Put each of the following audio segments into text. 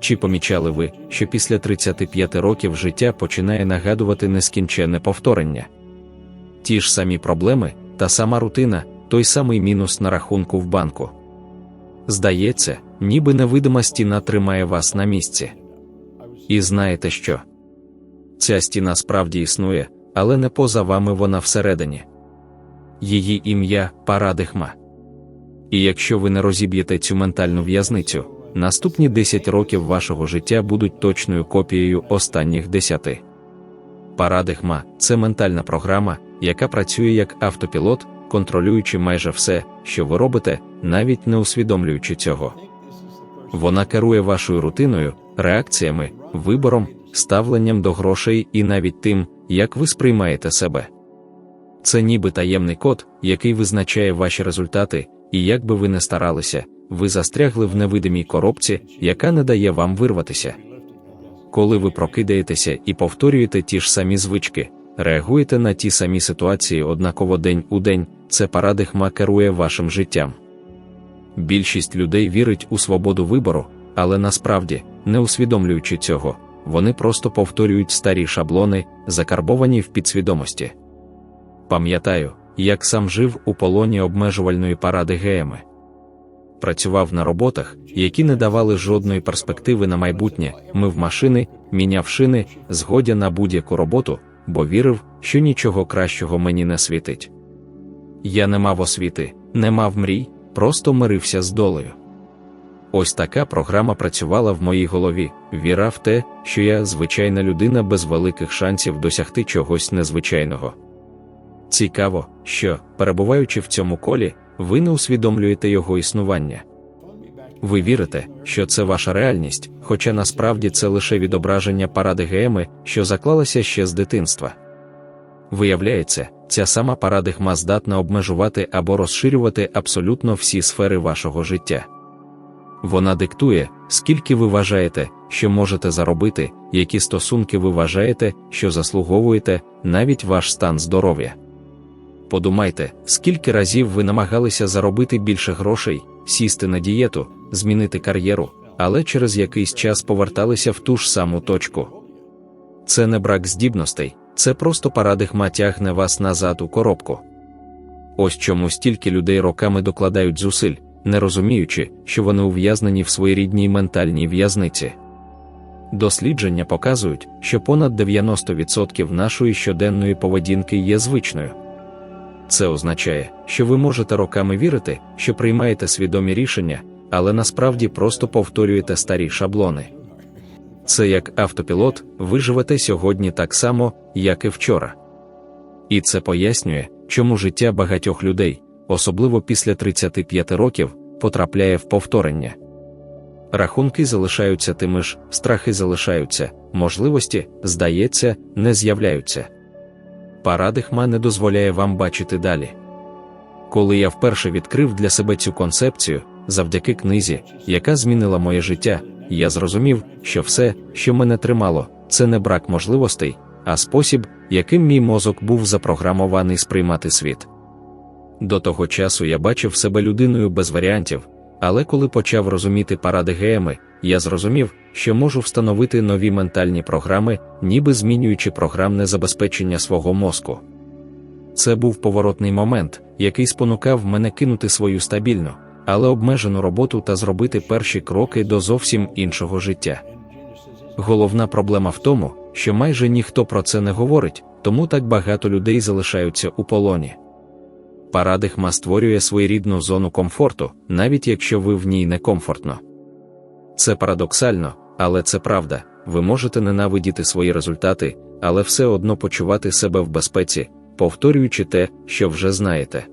Чи помічали ви, що після 35 років життя починає нагадувати нескінченне повторення? Ті ж самі проблеми, та сама рутина, той самий мінус на рахунку в банку. Здається, ніби невидима стіна тримає вас на місці. І знаєте що? Ця стіна справді існує, але не поза вами вона всередині. Її ім'я Парадихма. І якщо ви не розіб'єте цю ментальну в'язницю, наступні 10 років вашого життя будуть точною копією останніх 10. Парадигма це ментальна програма, яка працює як автопілот, контролюючи майже все, що ви робите, навіть не усвідомлюючи цього. Вона керує вашою рутиною, реакціями, вибором, ставленням до грошей і навіть тим, як ви сприймаєте себе. Це ніби таємний код, який визначає ваші результати, і як би ви не старалися, ви застрягли в невидимій коробці, яка не дає вам вирватися. Коли ви прокидаєтеся і повторюєте ті ж самі звички, реагуєте на ті самі ситуації однаково день у день, це парадигма керує вашим життям. Більшість людей вірить у свободу вибору, але насправді, не усвідомлюючи цього, вони просто повторюють старі шаблони, закарбовані в підсвідомості. Пам'ятаю, як сам жив у полоні обмежувальної паради геями. Працював на роботах, які не давали жодної перспективи на майбутнє, мив машини, міняв шини, згодя на будь-яку роботу, бо вірив, що нічого кращого мені не світить. Я не мав освіти, не мав мрій, просто мирився з долею. Ось така програма працювала в моїй голові, віра в те, що я звичайна людина без великих шансів досягти чогось незвичайного. Цікаво, що, перебуваючи в цьому колі, ви не усвідомлюєте його існування. Ви вірите, що це ваша реальність, хоча насправді це лише відображення паради геми, що заклалася ще з дитинства. Виявляється, ця сама парадигма здатна обмежувати або розширювати абсолютно всі сфери вашого життя. Вона диктує, скільки ви вважаєте, що можете заробити, які стосунки ви вважаєте, що заслуговуєте, навіть ваш стан здоров'я. Подумайте, скільки разів ви намагалися заробити більше грошей, сісти на дієту, змінити кар'єру, але через якийсь час поверталися в ту ж саму точку. Це не брак здібностей, це просто парадигма тягне вас назад у коробку. Ось чому стільки людей роками докладають зусиль, не розуміючи, що вони ув'язнені в своєрідній ментальній в'язниці. Дослідження показують, що понад 90% нашої щоденної поведінки є звичною. Це означає, що ви можете роками вірити, що приймаєте свідомі рішення, але насправді просто повторюєте старі шаблони. Це як автопілот, ви живете сьогодні так само, як і вчора. І це пояснює, чому життя багатьох людей, особливо після 35 років, потрапляє в повторення. Рахунки залишаються тими ж, страхи залишаються, можливості, здається, не з'являються. Парадигма не дозволяє вам бачити далі. Коли я вперше відкрив для себе цю концепцію, завдяки книзі, яка змінила моє життя, я зрозумів, що все, що мене тримало, це не брак можливостей, а спосіб, яким мій мозок був запрограмований сприймати світ. До того часу я бачив себе людиною без варіантів, але коли почав розуміти паради геми, я зрозумів, що можу встановити нові ментальні програми, ніби змінюючи програмне забезпечення свого мозку. Це був поворотний момент, який спонукав мене кинути свою стабільну, але обмежену роботу та зробити перші кроки до зовсім іншого життя. Головна проблема в тому, що майже ніхто про це не говорить, тому так багато людей залишаються у полоні. Парадигма створює своєрідну зону комфорту, навіть якщо ви в ній некомфортно. Це парадоксально, але це правда. Ви можете ненавидіти свої результати, але все одно почувати себе в безпеці, повторюючи те, що вже знаєте.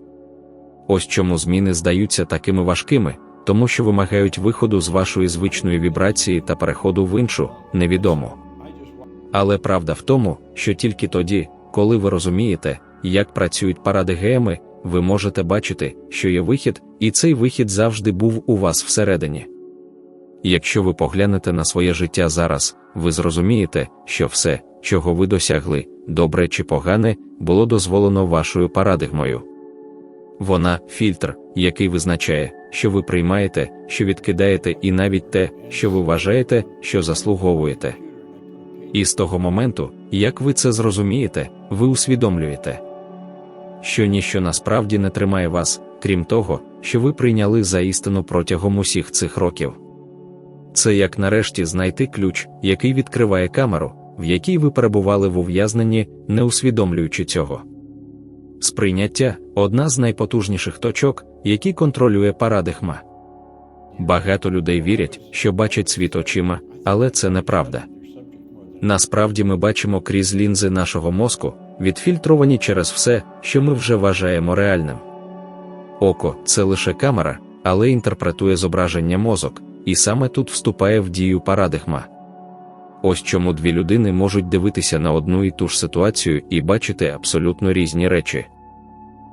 Ось чому зміни здаються такими важкими, тому що вимагають виходу з вашої звичної вібрації та переходу в іншу, невідому. Але правда в тому, що тільки тоді, коли ви розумієте, як працюють паради геми, ви можете бачити, що є вихід, і цей вихід завжди був у вас всередині. Якщо ви поглянете на своє життя зараз, ви зрозумієте, що все, чого ви досягли, добре чи погане, було дозволено вашою парадигмою. Вона фільтр, який визначає, що ви приймаєте, що відкидаєте, і навіть те, що ви вважаєте, що заслуговуєте. І з того моменту, як ви це зрозумієте, ви усвідомлюєте, що ніщо насправді не тримає вас, крім того, що ви прийняли за істину протягом усіх цих років. Це як нарешті знайти ключ, який відкриває камеру, в якій ви перебували в ув'язненні, не усвідомлюючи цього. Сприйняття одна з найпотужніших точок, які контролює парадигма. Багато людей вірять, що бачать світ очима, але це неправда. Насправді ми бачимо крізь лінзи нашого мозку, відфільтровані через все, що ми вже вважаємо реальним. Око це лише камера, але інтерпретує зображення мозок, і саме тут вступає в дію парадигма. Ось чому дві людини можуть дивитися на одну і ту ж ситуацію і бачити абсолютно різні речі.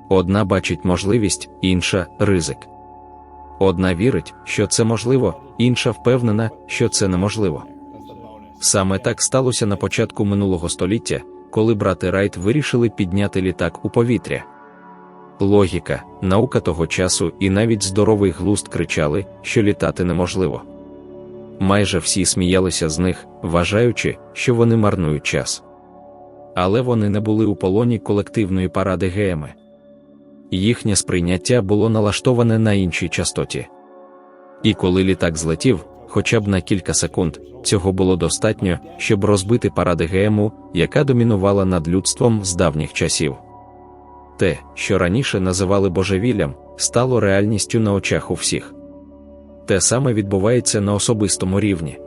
Одна бачить можливість, інша ризик. Одна вірить, що це можливо, інша впевнена, що це неможливо. Саме так сталося на початку минулого століття, коли брати Райт вирішили підняти літак у повітря. Логіка, наука того часу і навіть здоровий глузд кричали, що літати неможливо. Майже всі сміялися з них, вважаючи, що вони марнують час. Але вони не були у полоні колективної паради геями. Їхнє сприйняття було налаштоване на іншій частоті. І коли літак злетів, хоча б на кілька секунд, цього було достатньо, щоб розбити паради ГМу, яка домінувала над людством з давніх часів. Те, що раніше називали божевіллям, стало реальністю на очах у всіх. Те саме відбувається на особистому рівні.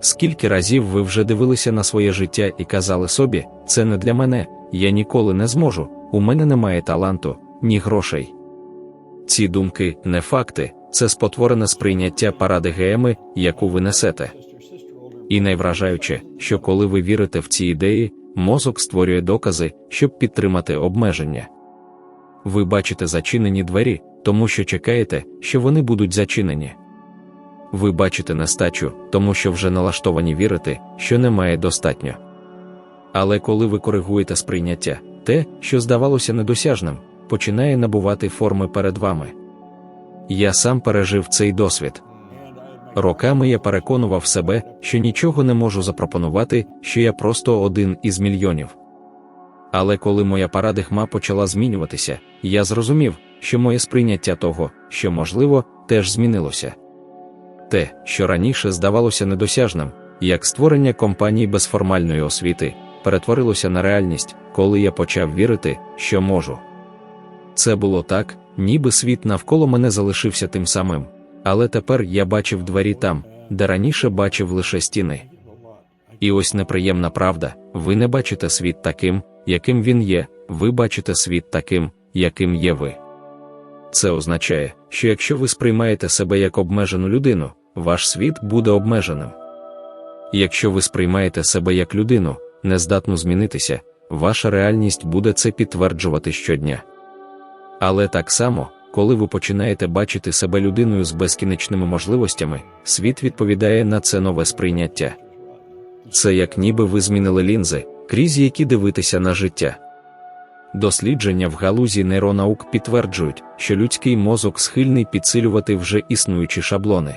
Скільки разів ви вже дивилися на своє життя і казали собі, це не для мене, я ніколи не зможу, у мене немає таланту, ні грошей. Ці думки не факти, це спотворене сприйняття паради ГМи, яку ви несете. І найвражаюче, що коли ви вірите в ці ідеї, мозок створює докази, щоб підтримати обмеження. Ви бачите зачинені двері, тому що чекаєте, що вони будуть зачинені. Ви бачите нестачу, тому що вже налаштовані вірити, що немає достатньо. Але коли ви коригуєте сприйняття, те, що здавалося недосяжним, починає набувати форми перед вами. Я сам пережив цей досвід. Роками я переконував себе, що нічого не можу запропонувати, що я просто один із мільйонів. Але коли моя парадигма почала змінюватися, я зрозумів, що моє сприйняття того, що можливо, теж змінилося. Те, що раніше здавалося недосяжним, як створення компаній без формальної освіти, перетворилося на реальність, коли я почав вірити, що можу. Це було так, ніби світ навколо мене залишився тим самим, але тепер я бачив двері там, де раніше бачив лише стіни. І ось неприємна правда: ви не бачите світ таким, яким він є, ви бачите світ таким, яким є ви. Це означає, що якщо ви сприймаєте себе як обмежену людину, ваш світ буде обмеженим. Якщо ви сприймаєте себе як людину, нездатну змінитися, ваша реальність буде це підтверджувати щодня. Але так само, коли ви починаєте бачити себе людиною з безкінечними можливостями, світ відповідає на це нове сприйняття. Це як ніби ви змінили лінзи, крізь які дивитися на життя. Дослідження в галузі нейронаук підтверджують, що людський мозок схильний підсилювати вже існуючі шаблони.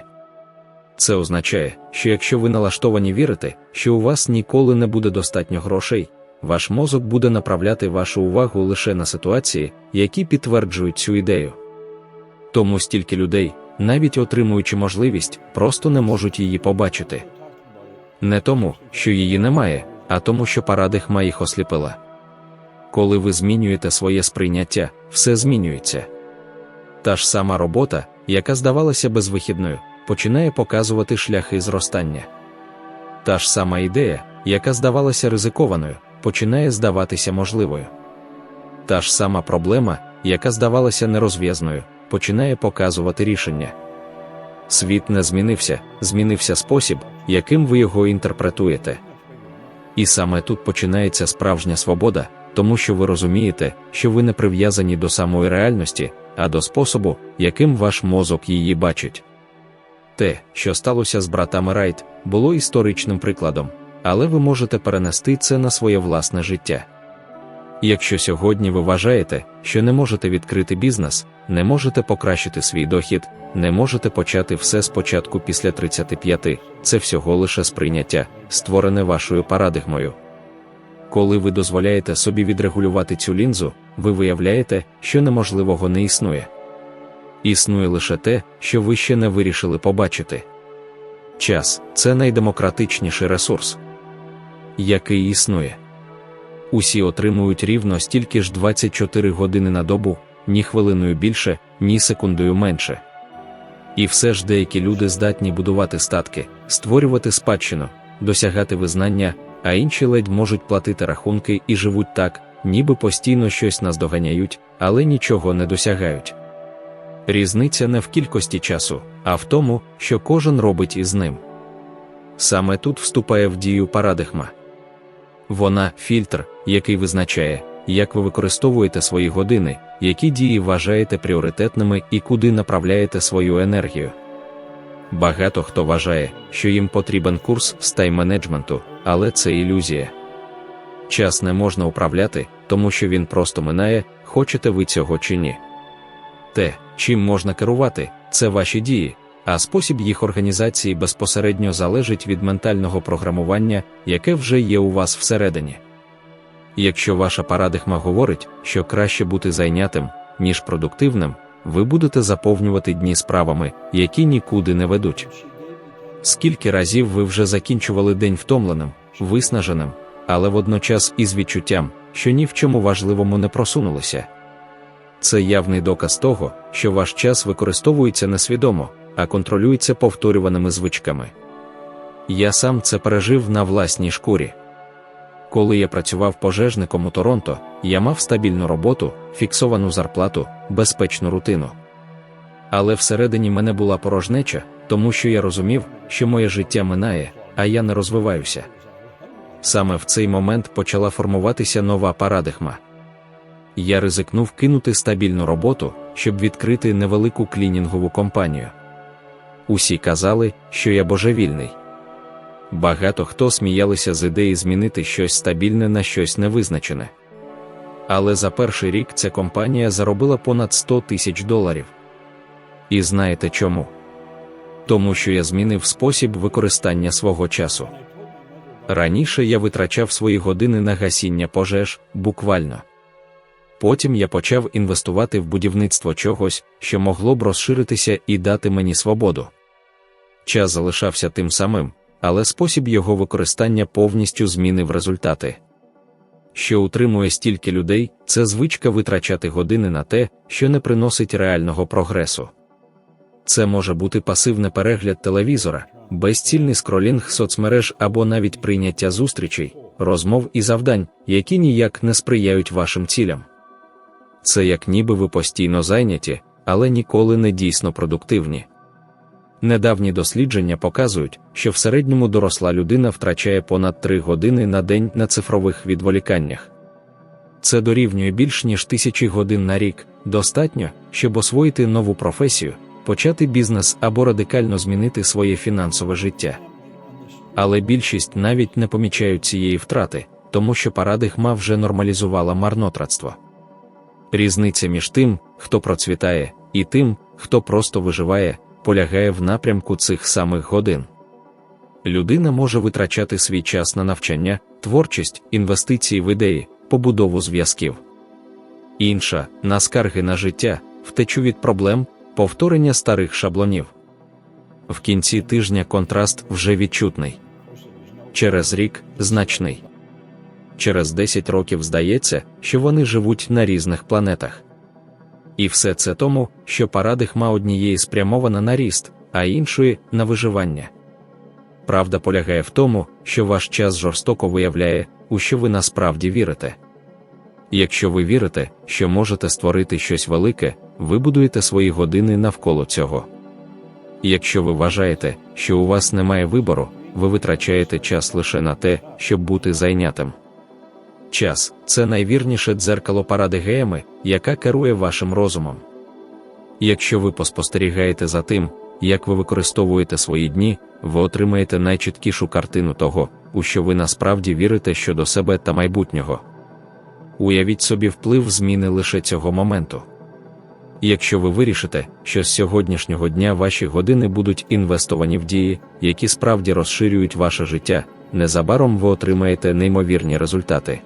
Це означає, що якщо ви налаштовані вірити, що у вас ніколи не буде достатньо грошей, ваш мозок буде направляти вашу увагу лише на ситуації, які підтверджують цю ідею. Тому стільки людей, навіть отримуючи можливість, просто не можуть її побачити. Не тому, що її немає, а тому, що парадигма їх осліпила. Коли ви змінюєте своє сприйняття, все змінюється. Та ж сама робота, яка здавалася безвихідною, починає показувати шляхи зростання. Та ж сама ідея, яка здавалася ризикованою, починає здаватися можливою. Та ж сама проблема, яка здавалася нерозв'язною, починає показувати рішення. Світ не змінився, змінився спосіб, яким ви його інтерпретуєте. І саме тут починається справжня свобода, тому що ви розумієте, що ви не прив'язані до самої реальності, а до способу, яким ваш мозок її бачить. Те, що сталося з братами Райт, було історичним прикладом, але ви можете перенести це на своє власне життя. Якщо сьогодні ви вважаєте, що не можете відкрити бізнес, не можете покращити свій дохід, не можете почати все спочатку після 35, це всього лише сприйняття, створене вашою парадигмою. Коли ви дозволяєте собі відрегулювати цю лінзу, ви виявляєте, що неможливого не існує. Існує лише те, що ви ще не вирішили побачити. Час це найдемократичніший ресурс, який існує. Усі отримують рівно стільки ж 24 години на добу, ні хвилиною більше, ні секундою менше. І все ж деякі люди здатні будувати статки, створювати спадщину, досягати визнання, а інші ледь можуть платити рахунки і живуть так, ніби постійно щось наздоганяють, але нічого не досягають. Різниця не в кількості часу, а в тому, що кожен робить із ним. Саме тут вступає в дію парадигма. Вона фільтр, який визначає, як ви використовуєте свої години, які дії вважаєте пріоритетними і куди направляєте свою енергію. Багато хто вважає, що їм потрібен курс з тайм-менеджменту, але це ілюзія. Час не можна управляти, тому що він просто минає, хочете ви цього чи ні. Те, чим можна керувати, це ваші дії, а спосіб їх організації безпосередньо залежить від ментального програмування, яке вже є у вас всередині. Якщо ваша парадигма говорить, що краще бути зайнятим, ніж продуктивним, ви будете заповнювати дні справами, які нікуди не ведуть. Скільки разів ви вже закінчували день втомленим, виснаженим, але водночас із відчуттям, що ні в чому важливому не просунулися. Це явний доказ того, що ваш час використовується несвідомо, а контролюється повторюваними звичками. Я сам це пережив на власній шкурі. Коли я працював пожежником у Торонто, я мав стабільну роботу, фіксовану зарплату, безпечну рутину. Але всередині мене була порожнеча, тому що я розумів, що моє життя минає, а я не розвиваюся. Саме в цей момент почала формуватися нова парадигма. Я ризикнув кинути стабільну роботу, щоб відкрити невелику клінінгову компанію. Усі казали, що я божевільний. Багато хто сміялися з ідеї змінити щось стабільне на щось невизначене. Але за перший рік ця компанія заробила понад 100 тисяч доларів. І знаєте чому? Тому що я змінив спосіб використання свого часу. Раніше я витрачав свої години на гасіння пожеж, буквально. Потім я почав інвестувати в будівництво чогось, що могло б розширитися і дати мені свободу. Час залишався тим самим, але спосіб його використання повністю змінив результати. Що утримує стільки людей, це звичка витрачати години на те, що не приносить реального прогресу. Це може бути пасивний перегляд телевізора, безцільний скролінг соцмереж або навіть прийняття зустрічей, розмов і завдань, які ніяк не сприяють вашим цілям. Це як ніби ви постійно зайняті, але ніколи не дійсно продуктивні. Недавні дослідження показують, що в середньому доросла людина втрачає понад 3 години на день на цифрових відволіканнях. Це дорівнює більш ніж тисячі годин на рік, достатньо, щоб освоїти нову професію, почати бізнес або радикально змінити своє фінансове життя. Але більшість навіть не помічають цієї втрати, тому що парадигма вже нормалізувала марнотратство. Різниця між тим, хто процвітає, і тим, хто просто виживає полягає в напрямку цих самих годин. Людина може витрачати свій час на навчання, творчість, інвестиції в ідеї, побудову зв'язків. Інша на скарги на життя, втечу від проблем, повторення старих шаблонів. В кінці тижня контраст вже відчутний. Через рік значний. Через 10 років здається, що вони живуть на різних планетах. І все це тому, що парадигма однієї спрямована на ріст, а іншої на виживання. Правда полягає в тому, що ваш час жорстоко виявляє, у що ви насправді вірите. Якщо ви вірите, що можете створити щось велике, ви будуєте свої години навколо цього. Якщо ви вважаєте, що у вас немає вибору, ви витрачаєте час лише на те, щоб бути зайнятим. Час це найвірніше дзеркало паради геями, яка керує вашим розумом. Якщо ви поспостерігаєте за тим, як ви використовуєте свої дні, ви отримаєте найчіткішу картину того, у що ви насправді вірите щодо себе та майбутнього. Уявіть собі вплив зміни лише цього моменту. Якщо ви вирішите, що з сьогоднішнього дня ваші години будуть інвестовані в дії, які справді розширюють ваше життя, незабаром ви отримаєте неймовірні результати.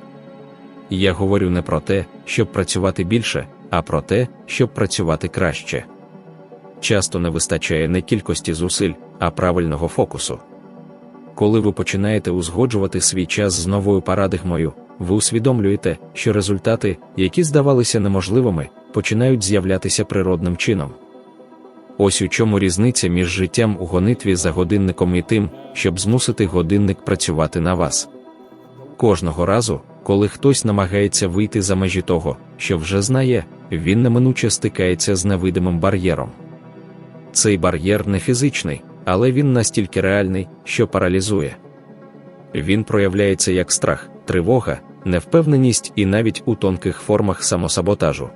Я говорю не про те, щоб працювати більше, а про те, щоб працювати краще. Часто не вистачає не кількості зусиль, а правильного фокусу. Коли ви починаєте узгоджувати свій час з новою парадигмою, ви усвідомлюєте, що результати, які здавалися неможливими, починають з'являтися природним чином. Ось у чому різниця між життям у гонитві за годинником і тим, щоб змусити годинник працювати на вас. Кожного разу, коли хтось намагається вийти за межі того, що вже знає, він неминуче стикається з невидимим бар'єром. Цей бар'єр не фізичний, але він настільки реальний, що паралізує. Він проявляється як страх, тривога, невпевненість і навіть у тонких формах самосаботажу.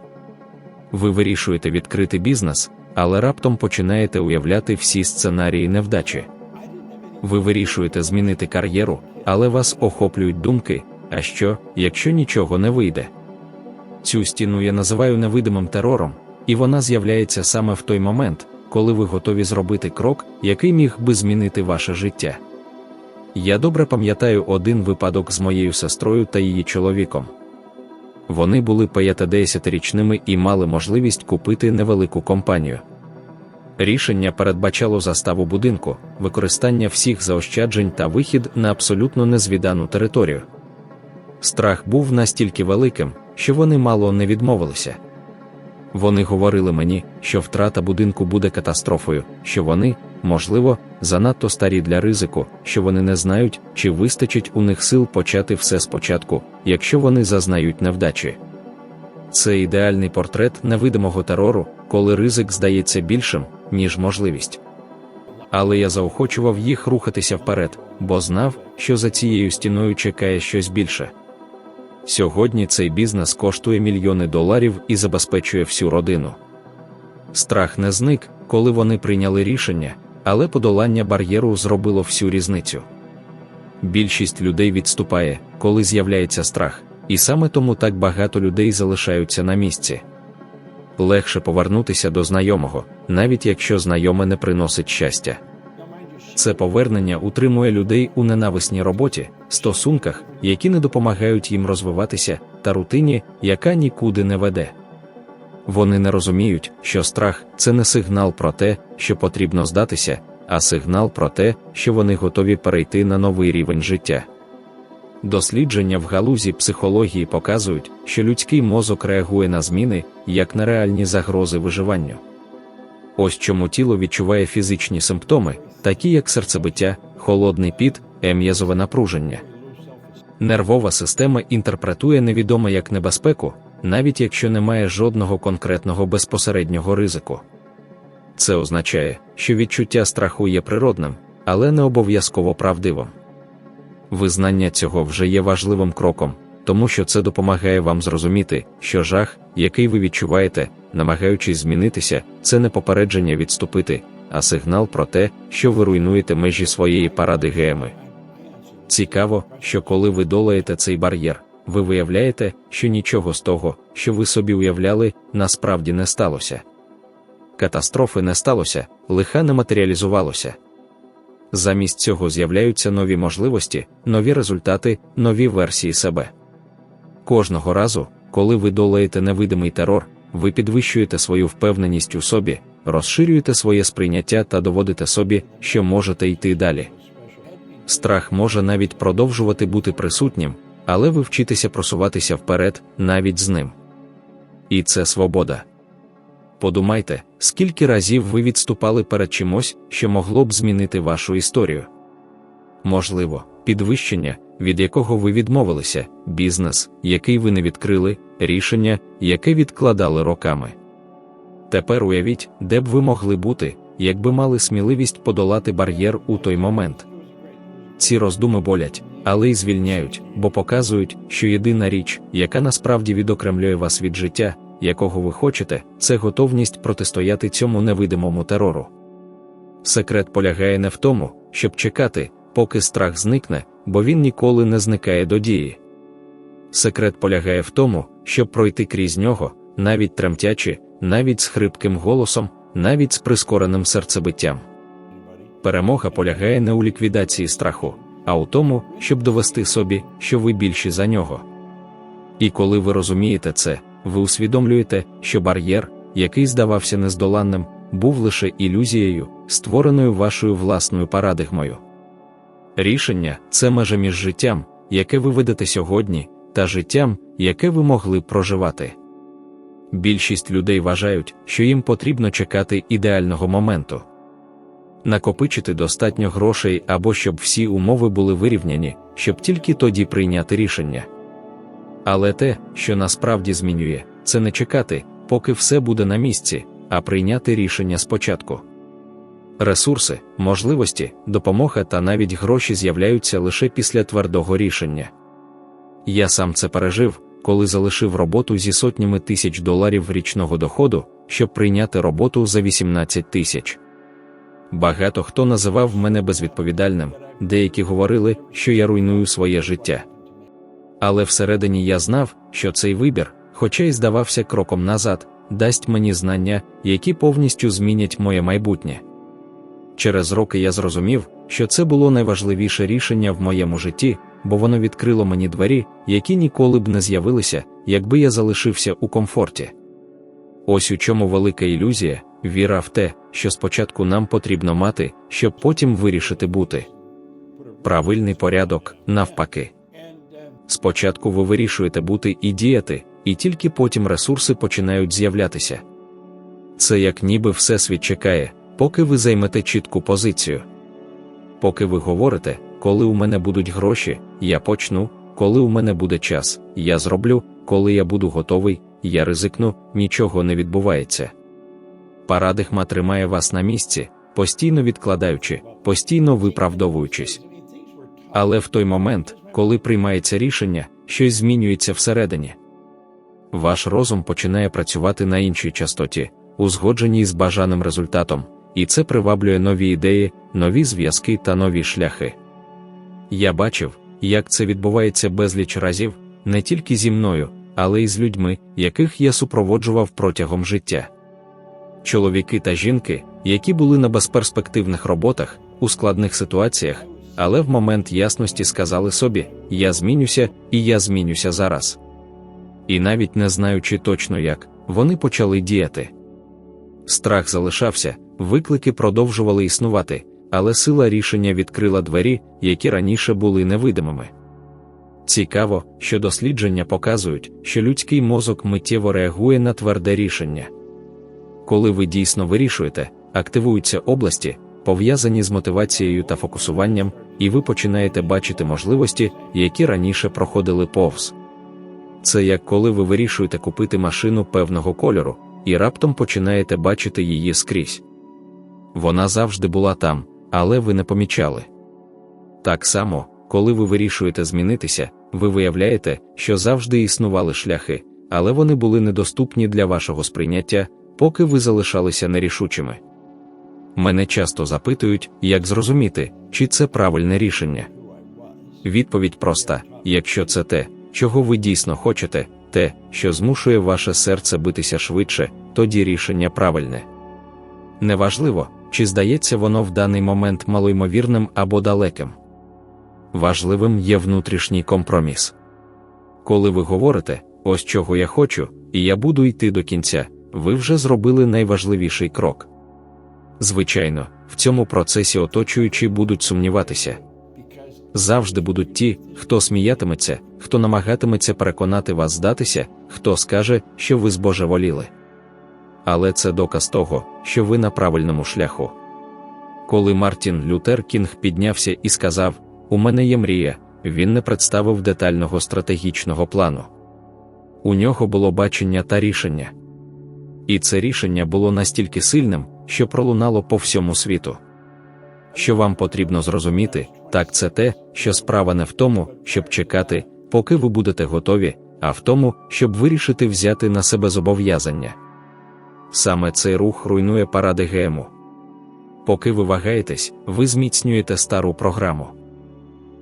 Ви вирішуєте відкрити бізнес, але раптом починаєте уявляти всі сценарії невдачі. Ви вирішуєте змінити кар'єру, але вас охоплюють думки, а що, якщо нічого не вийде? Цю стіну я називаю невидимим терором, і вона з'являється саме в той момент, коли ви готові зробити крок, який міг би змінити ваше життя. Я добре пам'ятаю один випадок з моєю сестрою та її чоловіком. Вони були 50-річними і мали можливість купити невелику компанію. Рішення передбачало заставу будинку, використання всіх заощаджень та вихід на абсолютно незвідану територію. Страх був настільки великим, що вони мало не відмовилися. Вони говорили мені, що втрата будинку буде катастрофою, що вони, можливо, занадто старі для ризику, що вони не знають, чи вистачить у них сил почати все спочатку, якщо вони зазнають невдачі. Це ідеальний портрет невидимого терору, коли ризик здається більшим, ніж можливість. Але я заохочував їх рухатися вперед, бо знав, що за цією стіною чекає щось більше. Сьогодні цей бізнес коштує мільйони доларів і забезпечує всю родину. Страх не зник, коли вони прийняли рішення, але подолання бар'єру зробило всю різницю. Більшість людей відступає, коли з'являється страх, і саме тому так багато людей залишаються на місці. Легше повернутися до знайомого, навіть якщо знайоме не приносить щастя. Це повернення утримує людей у ненависній роботі, стосунках, які не допомагають їм розвиватися, та рутині, яка нікуди не веде. Вони не розуміють, що страх це не сигнал про те, що потрібно здатися, а сигнал про те, що вони готові перейти на новий рівень життя. Дослідження в галузі психології показують, що людський мозок реагує на зміни як на реальні загрози виживанню. Ось чому тіло відчуває фізичні симптоми, такі як серцебиття, холодний піт, ем'язове напруження. Нервова система інтерпретує невідоме як небезпеку, навіть якщо немає жодного конкретного безпосереднього ризику. Це означає, що відчуття страху є природним, але не обов'язково правдивим. Визнання цього вже є важливим кроком, тому що це допомагає вам зрозуміти, що жах, який ви відчуваєте, намагаючись змінитися, це не попередження відступити, а сигнал про те, що ви руйнуєте межі своєї парадигеми. Цікаво, що коли ви долаєте цей бар'єр, ви виявляєте, що нічого з того, що ви собі уявляли, насправді не сталося. Катастрофи не сталося, лиха не матеріалізувалося. Замість цього з'являються нові можливості, нові результати, нові версії себе. Кожного разу, коли ви долаєте невидимий терор, ви підвищуєте свою впевненість у собі, розширюєте своє сприйняття та доводите собі, що можете йти далі. Страх може навіть продовжувати бути присутнім, але ви вчитеся просуватися вперед навіть з ним. І це свобода. Подумайте, скільки разів ви відступали перед чимось, що могло б змінити вашу історію. Можливо, підвищення, від якого ви відмовилися, бізнес, який ви не відкрили, рішення, яке відкладали роками. Тепер уявіть, де б ви могли бути, якби мали сміливість подолати бар'єр у той момент. Ці роздуми болять, але й звільняють, бо показують, що єдина річ, яка насправді відокремлює вас від життя, якого ви хочете, це готовність протистояти цьому невидимому терору. Секрет полягає не в тому, щоб чекати, поки страх зникне, бо він ніколи не зникає до дії. Секрет полягає в тому, щоб пройти крізь нього, навіть тремтячи, навіть з хрипким голосом, навіть з прискореним серцебиттям. Перемога полягає не у ліквідації страху, а у тому, щоб довести собі, що ви більші за нього. І коли ви розумієте це, ви усвідомлюєте, що бар'єр, який здавався нездоланним, був лише ілюзією, створеною вашою власною парадигмою. Рішення це межа між життям, яке ви ведете сьогодні, та життям, яке ви могли проживати. Більшість людей вважають, що їм потрібно чекати ідеального моменту. Накопичити достатньо грошей або щоб всі умови були вирівняні, щоб тільки тоді прийняти рішення. Але те, що насправді змінює, це не чекати, поки все буде на місці, а прийняти рішення спочатку. Ресурси, можливості, допомога та навіть гроші з'являються лише після твердого рішення. Я сам це пережив, коли залишив роботу зі сотнями тисяч доларів річного доходу, щоб прийняти роботу за 18 тисяч. Багато хто називав мене безвідповідальним, деякі говорили, що я руйную своє життя. Але всередині я знав, що цей вибір, хоча й здавався кроком назад, дасть мені знання, які повністю змінять моє майбутнє. Через роки я зрозумів, що це було найважливіше рішення в моєму житті, бо воно відкрило мені двері, які ніколи б не з'явилися, якби я залишився у комфорті. Ось у чому велика ілюзія, віра в те, що спочатку нам потрібно мати, щоб потім вирішити бути. Правильний порядок, навпаки. Спочатку ви вирішуєте бути і діяти, і тільки потім ресурси починають з'являтися. Це як ніби Всесвіт чекає, поки ви займете чітку позицію. Поки ви говорите, коли у мене будуть гроші, я почну, коли у мене буде час, я зроблю, коли я буду готовий, я ризикну, нічого не відбувається. Парадигма тримає вас на місці, постійно відкладаючи, постійно виправдовуючись. Але в той момент, коли приймається рішення, щось змінюється всередині. Ваш розум починає працювати на іншій частоті, узгодженій з бажаним результатом, і це приваблює нові ідеї, нові зв'язки та нові шляхи. Я бачив, як це відбувається безліч разів, не тільки зі мною, але й з людьми, яких я супроводжував протягом життя. Чоловіки та жінки, які були на безперспективних роботах, у складних ситуаціях, але в момент ясності сказали собі: Я змінюся, і я змінюся зараз. І навіть не знаючи точно як, вони почали діяти. Страх залишався, виклики продовжували існувати, але сила рішення відкрила двері, які раніше були невидимими. Цікаво, що дослідження показують, що людський мозок миттєво реагує на тверде рішення. Коли ви дійсно вирішуєте, активуються області, пов'язані з мотивацією та фокусуванням, і ви починаєте бачити можливості, які раніше проходили повз. Це як коли ви вирішуєте купити машину певного кольору, і раптом починаєте бачити її скрізь. Вона завжди була там, але ви не помічали. Так само, коли ви вирішуєте змінитися, ви виявляєте, що завжди існували шляхи, але вони були недоступні для вашого сприйняття, поки ви залишалися нерішучими. Мене часто запитують, як зрозуміти, чи це правильне рішення. Відповідь проста: якщо це те, чого ви дійсно хочете, те, що змушує ваше серце битися швидше, тоді рішення правильне. Неважливо, чи здається воно в даний момент малоймовірним або далеким. Важливим є внутрішній компроміс. Коли ви говорите, ось чого я хочу, і я буду йти до кінця, ви вже зробили найважливіший крок. Звичайно, в цьому процесі оточуючі будуть сумніватися. Завжди будуть ті, хто сміятиметься, хто намагатиметься переконати вас здатися, хто скаже, що ви збожеволіли. Але це доказ того, що ви на правильному шляху. Коли Мартін Лютер Кінг піднявся і сказав: У мене є мрія, він не представив детального стратегічного плану. У нього було бачення та рішення. І це рішення було настільки сильним, що пролунало по всьому світу. Що вам потрібно зрозуміти, так це те, що справа не в тому, щоб чекати, поки ви будете готові, а в тому, щоб вирішити взяти на себе зобов'язання. Саме цей рух руйнує паради ГМу. Поки ви вагаєтесь, ви зміцнюєте стару програму.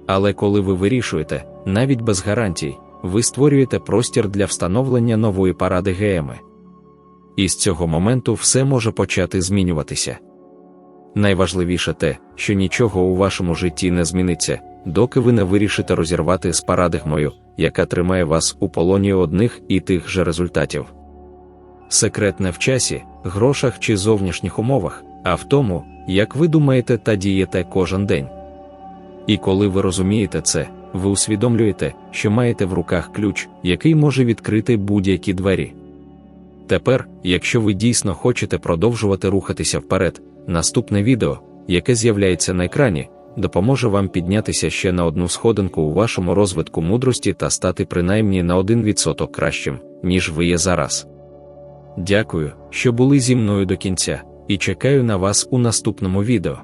Але коли ви вирішуєте, навіть без гарантій, ви створюєте простір для встановлення нової паради ГМи. і з цього моменту все може почати змінюватися. Найважливіше те, що нічого у вашому житті не зміниться, доки ви не вирішите розірвати з парадигмою, яка тримає вас у полоні одних і тих же результатів. Секрет не в часі, грошах чи зовнішніх умовах, а в тому, як ви думаєте та дієте кожен день. І коли ви розумієте це, ви усвідомлюєте, що маєте в руках ключ, який може відкрити будь-які двері. Тепер, якщо ви дійсно хочете продовжувати рухатися вперед, наступне відео, яке з'являється на екрані, допоможе вам піднятися ще на одну сходинку у вашому розвитку мудрості та стати принаймні на 1% кращим, ніж ви є зараз. Дякую, що були зі мною до кінця, і чекаю на вас у наступному відео.